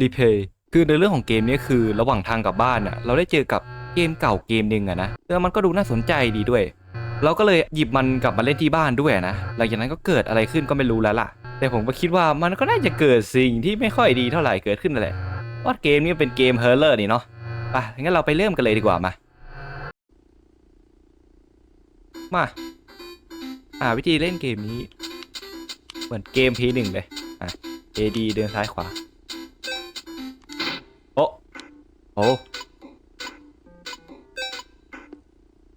รีเพย์คือในเรื่องของเกมนี้คือระหว่างทางกลับบ้านอะเราได้เจอกับเกมเก่าเกมหนึ่งอะนะแล้วมันก็ดูน่าสนใจดีด้วย เราก็เลยหยิบมันกลับมาเล่นที่บ้านด้วยนะหลังจากนั้นก็เกิดอะไรขึ้นก็ไม่รู้แล้วล่ะ แต่ผมก็คิดว่ามันก็น่าจะเกิดสิ่งที่ไม่ค่อยดีเท่าไหร่เกิดขึ้นนั่นแหละว่าเกมนี้เป็นเกมเฮอร์เลอร์นี่เนาะไปงั้นเราไปเริ่มกันเลยดีกว่ามามาอ่าวิธีเล่นเกมนี้ เหมือนเกมพีหนึ่งเลยอะ AD เดินซ้ายขวา โอ้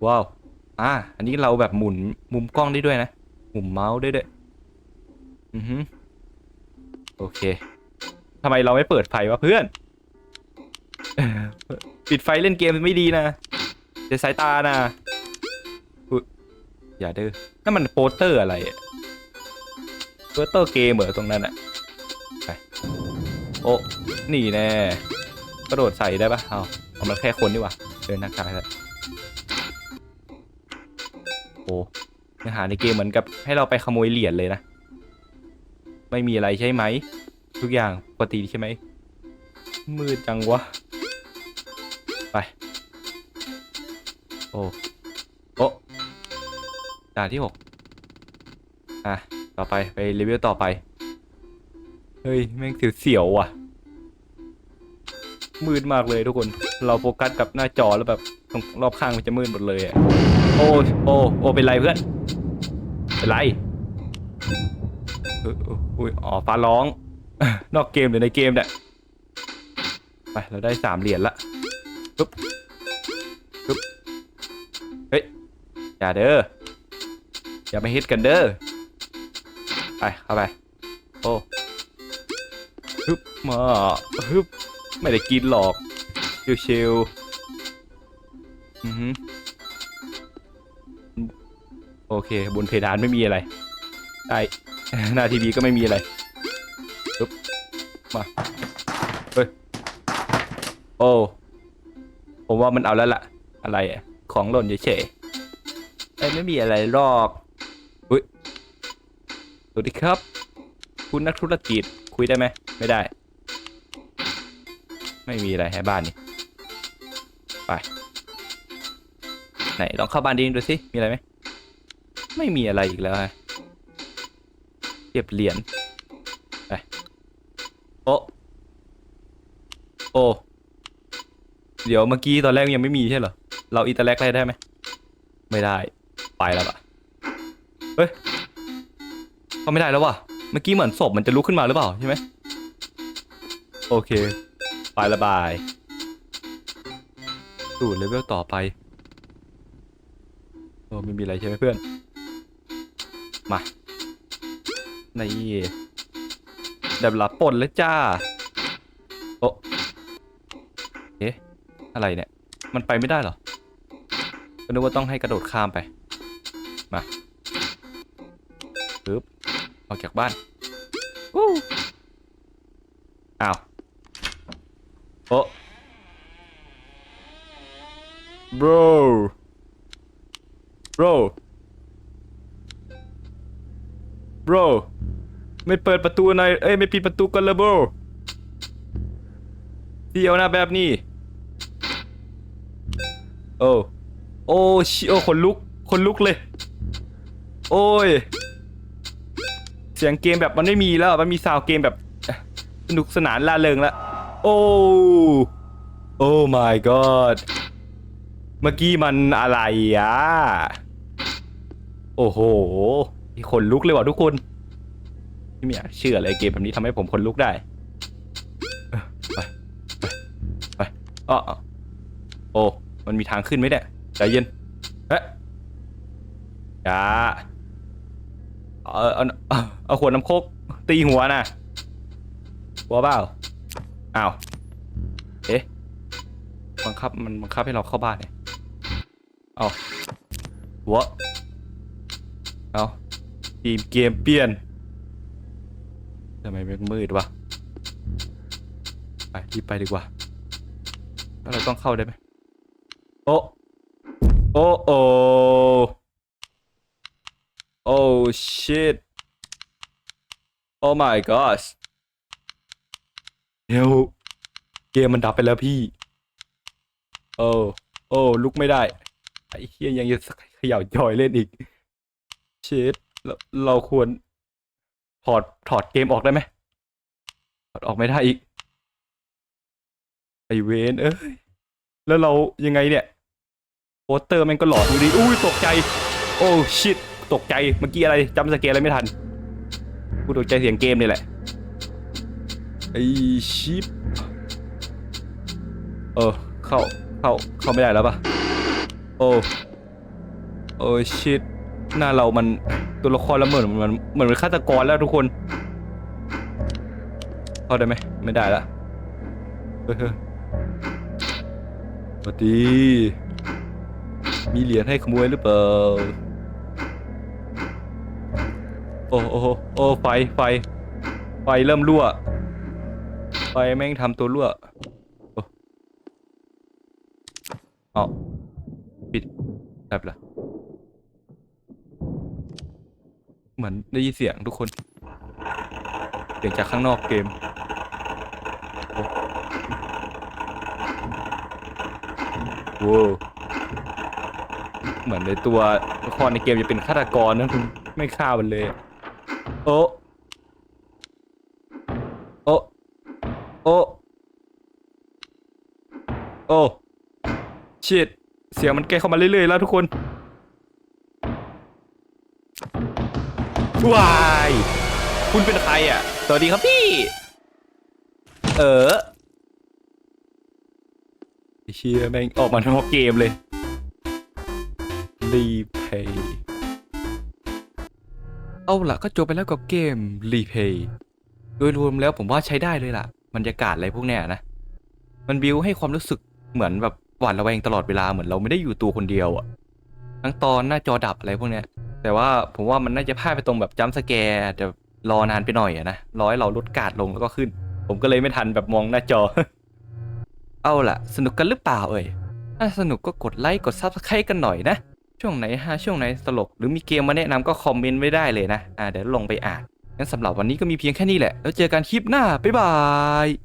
ว้าว อ่า อันนี้เราแบบหมุนมุมกล้องได้ด้วยนะ หมุนเมาส์ได้ด้วย อือฮึโอเคทำไมเราไม่เปิดไฟวะเพื่อน ปิดไฟเล่นเกมไม่ดีนะเดี๋ยวสายตานะอย่าเด้อนั่นมันโปสเตอร์อะไรโปสเตอร์เกมเหรอตรงนั้นอะโอ้ นี่แน่ กระโดดใส่ได้ปะเอาเอามันแค่คนดีกว่าเดินน้ากายแล้วโอ้เนื้อหาในเกมเหมือนกับให้เราไปขโมยเหรียญเลยนะ ไม่มีอะไรใช่ไหม ทุกอย่างปกติใช่ไหม มืดจังวะ ไป โอ้ โอ้ด่านที่หกอะ ต่อไปไปรีวิวต่อไป เฮ้ย แม่งเสียวๆว่ะ มืดมากเลยทุกคน เราโฟกัสกับหน้าจอแล้วแบบรอบข้างมันจะมืดหมดเลยอะโอ้โอ้โอ้เป็นไรเพื่อนเป็นไรอุ้ยอ๋อฟ้าร้อง นอกเกมหรือในเกมเนี่ยไปเราได้สามเหรียญละปึ๊บปึ๊บเฮ้ยอย่าเด้ออย่าไปฮิตกันเด้อไปเข้าไปโอ้ฮึบมาฮึบ ไม่ได้กินหรอกชิวๆอือฮึโอเค บนเพดานไม่มีอะไรได้หน้าทีวีก็ไม่มีอะไรปึ๊บมาเฮ้ยโอ้ผมว่ามันเอาแล้วล่ะ อะไรอะของหล่นเฉยๆเอ้ไม่มีอะไรหรอกอุ้ยสวัสดีครับ คุณนักธุรกิจคุยได้ไหมไม่ได้ ไม่มีอะไรให้บ้านนี่ไป ไหนลองเข้าบ้านดีดูสิมีอะไรไหมไม่มีอะไรอีกแล้วฮะเก็บเหรียญไปโอ้โอ้เดี๋ยวเมื่อกี้ตอนแรกยังไม่มีใช่เหรอเราอิตอร์แลกได้ไหมไม่ได้ไปแล้วปะเฮ้ยก็ไม่ได้แล้วว่ะเมื่อกี้เหมือนศพมันจะลุกขึ้นมาหรือเปล่าใช่ไหมโอเค ไปละบายสู่เลเวลต่อไปโอ้ไม่มีอะไรใช่ไหมเพื่อน มานี่ได้เวลาปนแล้วจ้า โอ้เอ๊ะ อะไรเนี่ย มันไปไม่ได้เหรอก็นึกว่าต้องให้กระโดดข้ามไป มาปึ๊บออกจากบ้านวู้อ้าว โอ้ bro bro bro ไม่เปิดประตูหน่อยเอ้ยไม่ปิดประตูกันเลย bro เดียวนะแบบนี้ โอ้ โอ้ชิโอ้คนลุก คนลุกเลย โอ้ย เสียงเกมแบบมันไม่มีแล้ว มันมีซาวเกมแบบ สนุกสนานล่าเริงแล้ว โอ้ โอ้ my god เมื่อกี้มันอะไรอะ โอ้โหขนลุกเลยว่ะทุกคน ไม่อยากเชื่อเลยเกมแบบนี้ทำให้ผมขนลุกได้ ไป ไปไปอ้อโอ้ มันมีทางขึ้นไหมเนี่ยใจเย็นเอ๊ะอย่าเอาเอาเอาเอาขวดน้ำโคกตีหัวนะหัวเปล่า อ้าว เอ๊ะ บังคับมันบังคับให้เราเข้าบ้านเนี่ยเอาหัวเอาทีมเกมเปลี่ยนทำไมมันมืดวะ ไปรีบไปดีกว่า แล้วเราต้องเข้าได้ไหมโอ้โอ้โอ้ Oh shit. Oh my gosh. เดี๋ยวเกมมันดับไปแล้วพี่ โอ้โอ้ลุกไม่ได้ ไอ้เฮียยังจะเขย่าจอยเล่นอีก เชดเราเราควร ถอดถอดเกมออกได้ไหมถอดออกไม่ได้อีก ไอเวนเอ้ย แล้วเรายังไงเนี่ยโปสเตอร์มันก็หลอดดูดิอุ้ยตกใจ โอ้ชิตตกใจเมื่อกี้อะไรจำสเกลอะไรไม่ทัน กูตกใจเสียงเกมนี่แหละ ไอชิปเออเข้าเข้าเข้าไม่ได้แล้วปะโอ้โอ้ชิตหน้าเรามันตัวละครแล้วเหมือนมันเหมือนเป็นฆาตกรแล้วทุกคนเข้าได้ไหมไม่ได้ละเฮ้ยเฮ้ยสวัสดีมีเหรียญให้ขโมยหรือเปล่าโอ้โอ้โอ้โอ้ไฟไฟไฟเริ่มรั่ว ไฟแม่งทำตัวรั่วโอ้เอาปิดแบบละเหมือนได้ยินเสียงทุกคน เสียงจากข้างนอกเกมโอ้โว้เหมือนในตัวละครในเกมจะเป็นฆาตกรนะคุณไม่ฆ่ามันเลยอะโอ้โอ้โอ้โอ้ชิดเสียงมันใกล้เข้ามาเรื่อยๆแล้วทุกคนวายคุณเป็นใครอะ สวัสดีครับพี่ เออเชียแม่งออกมานอกเกมเลย รีเพย์เอาล่ะก็จบไปแล้วกับเกมรีเพย์โดยรวมแล้วผมว่าใช้ได้เลยล่ะบรรยากาศอะไรพวกเนี้ยนะ มันบิวให้ความรู้สึก เหมือนแบบหวาดระแวงตลอดเวลาเหมือนเราไม่ได้อยู่ตัวคนเดียวอะทั้งตอนหน้าจอดับอะไรพวกเนี้ย แต่ว่าผมว่ามันน่าจะพลาดไปตรงแบบจัมป์สแกร์จะรอนานไปหน่อยอะนะรอให้เราลดการ์ดลงแล้วก็ขึ้น ผมก็เลยไม่ทันแบบมองหน้าจอ เอาล่ะ สนุกกันหรือเปล่าเอ่ยถ้าสนุกก็กดไลค์กดซับสไครต์กันหน่อยนะ ช่วงไหนฮะช่วงไหนตลก หรือมีเกมมาแนะนำก็คอมเมนต์ไว้ได้เลยนะอ่าเดี๋ยวลงไปอ่านงั้นสำหรับวันนี้ก็มีเพียงแค่นี้แหละ แล้วเจอกันคลิปหน้าบ๊ายบาย